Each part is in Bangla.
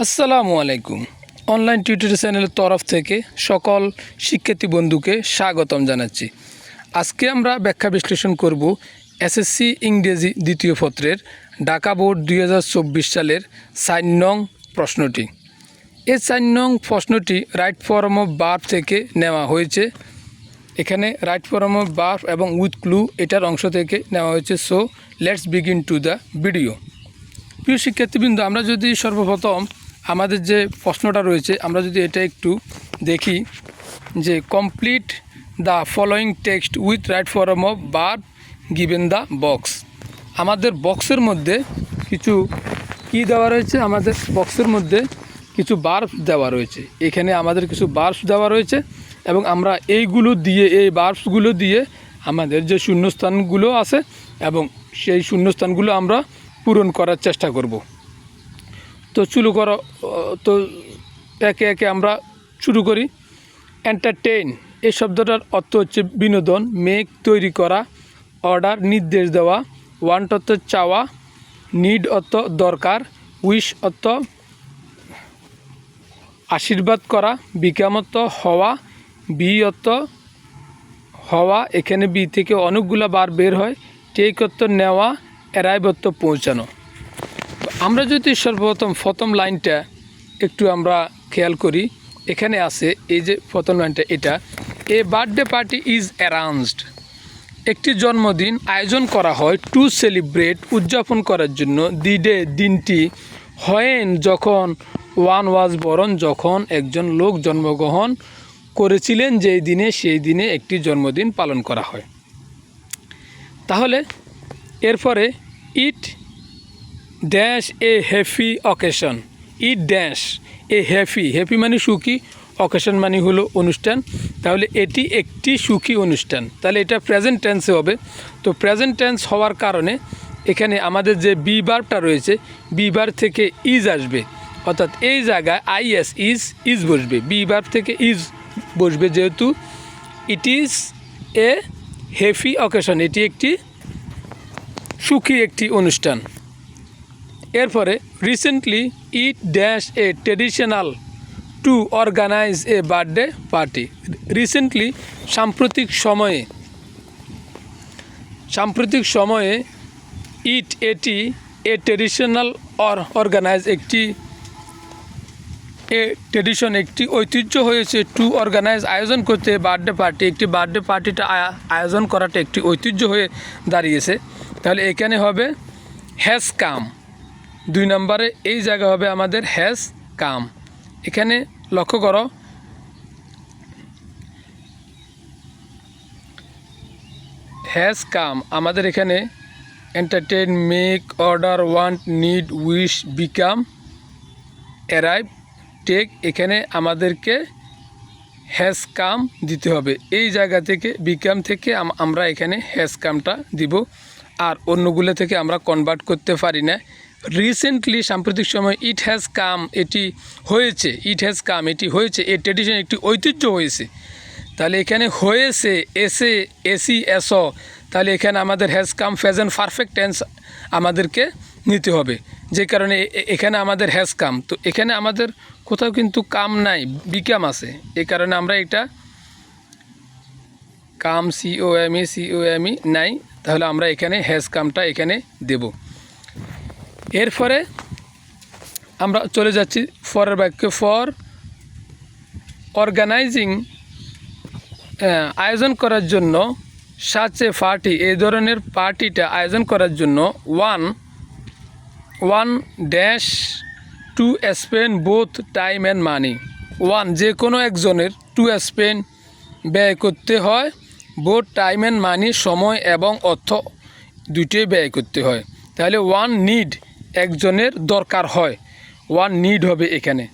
আসসালামু আলাইকুম। অনলাইন টিউটোরিয়াল চ্যানেলের তরফ থেকে সকল শিক্ষার্থী বন্ধুকে স্বাগতম জানাচ্ছি। আজকে আমরা ব্যাখ্যা বিশ্লেষণ করব এসএসসি ইংরেজি দ্বিতীয় পত্রের ঢাকা বোর্ড দু হাজার চব্বিশ সালের চার নং প্রশ্নটি। এই চার নং প্রশ্নটি রাইট ফর্ম অফ বার্ব থেকে নেওয়া হয়েছে। এখানে রাইট ফর্ম অফ বার্ব এবং উইথ ক্লু এটার অংশ থেকে নেওয়া হয়েছে। So let's begin to the video প্রিয় শিক্ষার্থীবৃন্দ, আমরা যদি সর্বপ্রথম আমাদের যে প্রশ্নটা রয়েছে, আমরা যদি এটা একটু দেখি যে complete the following text with right form of verb given the box আমাদের বক্সের মধ্যে কিছু কি দেওয়া রয়েছে? আমাদের বক্সের মধ্যে কিছু বার্ব দেওয়া রয়েছে। এখানে আমাদের কিছু বার্বস দেওয়া রয়েছে এবং আমরা এইগুলো দিয়ে, এই বার্বসগুলো দিয়ে আমাদের যে শূন্যস্থানগুলো আছে এবং সেই শূন্যস্থানগুলো আমরা পূরণ করার চেষ্টা করব। তো শুরু করো, তো একে একে আমরা শুরু করি। এন্টারটেইন এই শব্দটার অর্থ হচ্ছে বিনোদন মেক তৈরি করা অর্ডার নির্দেশ দেওয়া। ওয়ান্ট অর্থ চাওয়া নিড অর্থ দরকার উইশ অর্থ আশীর্বাদ করা বিকাম অর্থ হওয়া বি অর্থ হওয়া। এখানে বি থেকে অনেকগুলো বার বের হয় টেক অর্থ নেওয়া এরাইব অর্থ পৌঁছানো। আমরা যদি সর্বপ্রথম প্রথম লাইনটা একটু আমরা খেয়াল করি, এখানে আছে এই যে প্রথম লাইনটা এটা a birthday party is arranged একটি জন্মদিন আয়োজন করা হয় টু সেলিব্রেট উদযাপন করার জন্য। দি ডে দিনটি হয়েন যখন ওয়ান ওয়াজ বরণ যখন একজন লোক জন্মগ্রহণ করেছিলেন, যেই দিনে সেই দিনে একটি জন্মদিন পালন করা হয়। তাহলে এরপরে it dash a happy occasion it dash a happy happy মানে সুখী অকেশন মানে হলো অনুষ্ঠান। তাহলে এটি একটি সুখী অনুষ্ঠান। তাহলে এটা প্রেজেন্ট টেন্সে হবে। তো প্রেজেন্ট টেন্স হওয়ার কারণে এখানে আমাদের যে বি বারটা রয়েছে বি বার থেকে ইজ আসবে। অর্থাৎ এই জায়গায় আইএস ইজ ইজ বসবে। বি বার থেকে ইজ বসবে যেহেতু it is a happy occasion এটি একটি সুখী একটি অনুষ্ঠান। এরপরে recently it dash a traditional to organise a birthday party recently সাম্প্রতিক সময়ে সাম্প্রতিক সময়ে ইট এটি এ ট্রেডিশনাল অর অর্গানাইজ একটি এ ট্রেডিশন একটি ঐতিহ্য হয়েছে টু অর্গানাইজ আয়োজন করতে বার্থডে পার্টি একটি বার্থডে পার্টিটা আয়োজন করাটা একটি ঐতিহ্য হয়ে দাঁড়িয়েছে। তাহলে এখানে হবে হ্যাজ কাম দুই নম্বরে, এই জায়গা হবে আমাদের হ্যাজ কাম। এখানে লক্ষ্য করো হ্যাজ কাম আমাদের এখানে entertain make order want need wish become arrive take এখানে আমাদেরকে হ্যাজ কাম দিতে হবে। এই জায়গা থেকে বিকাম থেকে আমরা এখানে হ্যাজ কামটা দিব। আর অন্যগুলো থেকে আমরা কনভার্ট করতে পারি না। রিসেন্টলি সাম্প্রতিক সময় ইট হ্যাজ কাম এটি হয়েছে ইট হ্যাজ কাম এটি হয়েছে এই ট্রেডিশন একটি ঐতিহ্য হয়েছে। তাহলে এখানে হয়েছে, এসে, এসি, এস, তাহলে এখানে আমাদের হ্যাজ কাম ফ্যাজন পারফেক্ট টেন্স আমাদেরকে নিতে হবে। যে কারণে এ- এ- এখানে আমাদের হ্যাজ কাম তো এখানে আমাদের কোথাও কিন্তু কাম নাই বিকাম আছে। এ কারণে আমরা এটা come C O M E C O M E নাই। তাহলে আমরা এখানে হ্যাজ কামটা এখানে দেব। এরপরে আমরা চলে যাচ্ছি ফরের বাক্য ফর অর্গানাইজিং আয়োজন করার জন্য সাচে পার্টি, এই ধরনের পার্টিটা আয়োজন করার জন্য one one dash to spend both time and money one যে কোনো একজনের টু স্পেন্ড ব্যয় করতে হয় বোথ টাইম অ্যান্ড মানি সময় এবং অর্থ দুটোই ব্যয় করতে হয়। তাহলে ওয়ান নিড একজনের দরকার হয়। ওয়ান নিড হবে এখানে।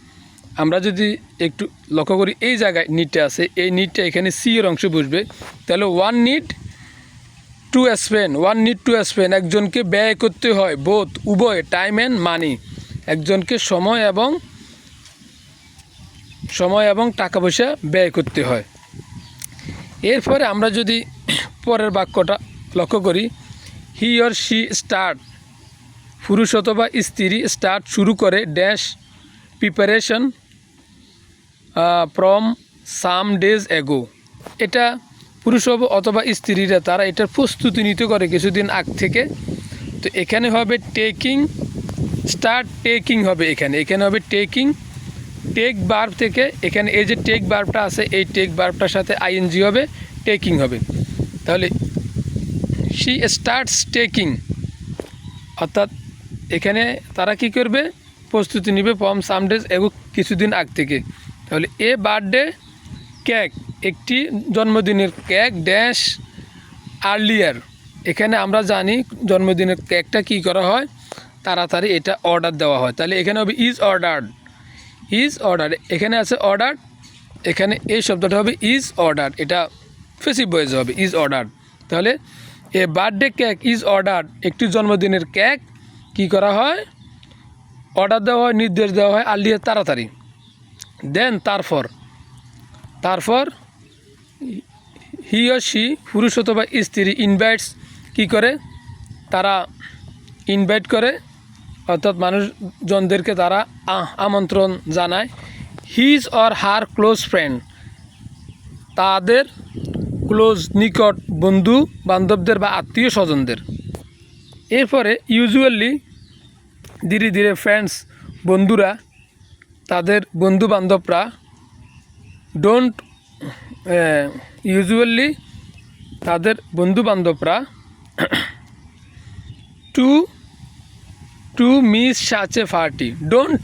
আমরা যদি একটু লক্ষ্য করি, এই জায়গায় নিটটা আছে। এই নিটটা এখানে সি এর অংশ বসবে। তাহলে one need to spend one need to spend একজনকে ব্যয় করতে হয় বোধ উভয় টাইম অ্যান্ড মানি একজনকে সময় এবং সময় এবং টাকা পয়সা ব্যয় করতে হয়। এরপরে আমরা যদি পরের বাক্যটা লক্ষ্য করি হি অর শি স্টার্ট পুরুষ অথবা স্ত্রী স্টার্ট শুরু করে dash preparation from some days ago এটা পুরুষ অথবা স্ত্রীরা, তারা এটার প্রস্তুতি নিতে করে কিছুদিন আগ থেকে। তো এখানে হবে টেকিং স্টার্ট টেকিং হবে এখানে। এখানে হবে টেকিং টেক বার্ব থেকে, এখানে এই যে টেক বার্বটা আছে, এই টেক বার্বটার সাথে আইএনজি হবে টেকিং হবে। তাহলে শি স্টার্টস টেকিং অর্থাৎ এখানে তারা কি করবে? প্রস্তুতি নেবে ফর্ম সামডেজ এবং কিছুদিন আগ থেকে। তাহলে এ বার্থডে কেক, একটি জন্মদিনের কেক ড্যাশ আর্লিয়ার এখানে আমরা জানি জন্মদিনের কেকটা কি করা হয়? তাড়াতাড়ি এটা অর্ডার দেওয়া হয়। তাহলে এখানে হবে ইজ অর্ডার ইজ অর্ডার এখানে আছে অর্ডার এখানে এই শব্দটা হবে ইজ অর্ডার এটা ফেসিভ ভয়েস হবে ইজ অর্ডার তাহলে a birthday cake is order একটি জন্মদিনের কেক কি করা হয়? অর্ডার দেওয়া হয়, নির্দেশ দেওয়া হয় আলিয়ে তাড়াতাড়ি। দেন তারপর তারপর হি ও সি পুরুষ অথবা স্ত্রী ইনভাইটস কি করে? তারা ইনভাইট করে। অর্থাৎ মানুষজনদেরকে তারা আমন্ত্রণ জানায়। His or her close friend তাদের ক্লোজ নিকট বন্ধু বান্ধবদের বা আত্মীয় স্বজনদের এরপরে ইউজুয়ালি ধীরে ধীরে ফ্রেন্ডস বন্ধুরা, তাদের বন্ধু বান্ধবরা ডোন্ট ইউজুয়ালি তাদের বন্ধু বান্ধবরা to to miss such a party don't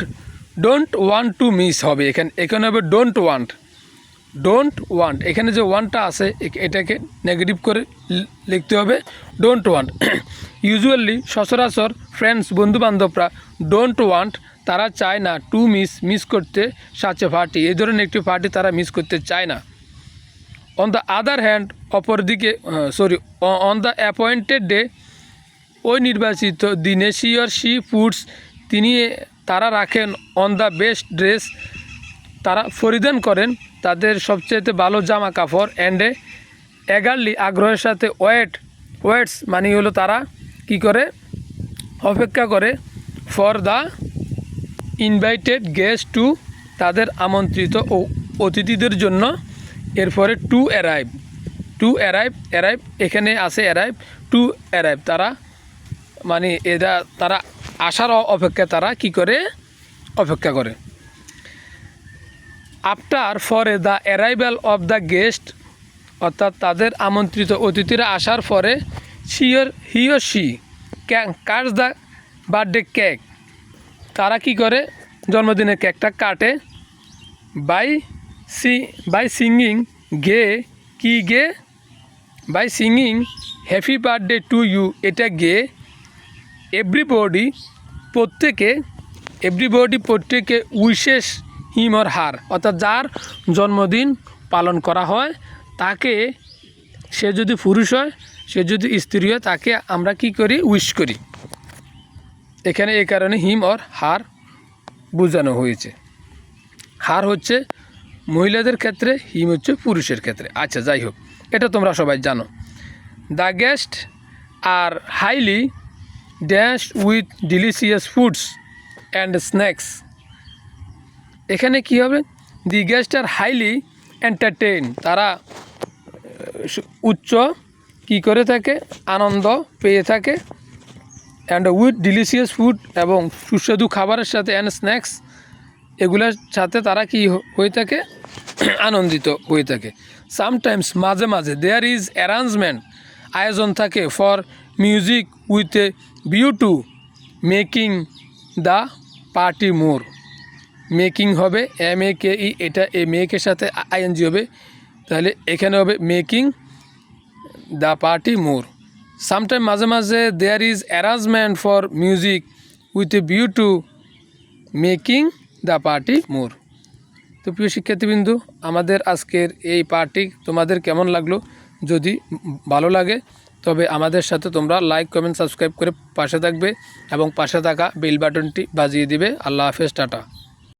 don't want to miss হবে এখানে এখানে হবে ডোন্ট ওয়ান্ট ডোন্ট ওয়ান্ট এখানে যে ওয়ানটা আছে এটাকে নেগেটিভ করে লিখতে হবে ডোন্ট ওয়ান্ট ইউজুয়ালি সচরাচর ফ্রেন্ডস বন্ধুবান্ধবরা ডোন্ট ওয়ান্ট তারা চায় না টু মিস মিস করতে সাচে পার্টি এই ধরনের একটি পার্টি তারা মিস করতে চায় না। অন দ্য আদার হ্যান্ড অপরদিকে sorry on the appointed day ওই নির্বাচিত দিনে সি অর সি ফুডস তিনি, তারা রাখেন অন দ্য বেস্ট ড্রেস তারা পরিধান করেন তাদের সবচেয়ে ভালো জামা কাপড় অ্যান্ডে এগারলি আগ্রহের সাথে ওয়েট, ওয়েটস মানে হলো তারা কি করে? অপেক্ষা করে for the invited guest to তাদের আমন্ত্রিত ও অতিথিদের জন্য এরপরে to arrive to arrive arrive এখানে আছে অ্যারাইভ টু অ্যারাইভ তারা মানে এরা, তারা আসার অপেক্ষা তারা কি করে? অপেক্ষা করে। After for the arrival of the guest, অর্থাৎ তাদের আমন্ত্রিত অতিথিরা আসার পরে, sure he or she cuts the birthday cake. তারা কি করে? জন্মদিনের কেকটা কাটে। বাই সি বাই সিঙ্গিং গে কি গে? By singing happy birthday to you. এটা গে। এভরিবডি প্রত্যেকে এভরিবডি প্রত্যেকে উইশেস হিম অর হার। অর্থাৎ যার জন্মদিন পালন করা হয়, তাকে সে যদি পুরুষ হয়, সে যদি স্ত্রী হয়, তাকে আমরা কি করি? উইশ করি। এখানে এই কারণে হিম অর হার বোঝানো হয়েছে। হার হচ্ছে মহিলাদের ক্ষেত্রে, হিম হচ্ছে পুরুষের ক্ষেত্রে। আচ্ছা যাই হোক, এটা তোমরা সবাই জানো। The guest are highly dash with delicious foods and snacks. এখানে কি হবে? The guest are highly entertain তারা উচ্চ কি করে থাকে? আনন্দ পেয়ে থাকে। অ্যান্ড উইথ ডিলিশিয়াস ফুড এবং সুস্বাদু খাবারের সাথে অ্যান্ড স্ন্যাক্স এগুলোর সাথে তারা কি হয়ে থাকে? আনন্দিত হয়ে থাকে। সামটাইমস মাঝে মাঝে দেয়ার ইজ অ্যারেঞ্জমেন্ট আয়োজন থাকে for music with a view to making the party more making হবে এম এ কে ই, এটা এ মেকের সাথে আইএনজি হবে। তাহলে এখানে হবে making the party more. Sometime মাঝে মাঝে there is arrangement for music with a view to making the party more তো প্রিয় শিক্ষার্থীবৃন্দু, আমাদের আজকের এই পার্টি তোমাদের কেমন লাগল? যদি ভালো লাগে, তবে আমাদের সাথে তোমরা লাইক কমেন্ট সাবস্ক্রাইব করে পাশে থাকবে এবং পাশে থাকা বেল বাটনটি বাজিয়ে দিবে। আল্লাহ হাফেজ, টাটা।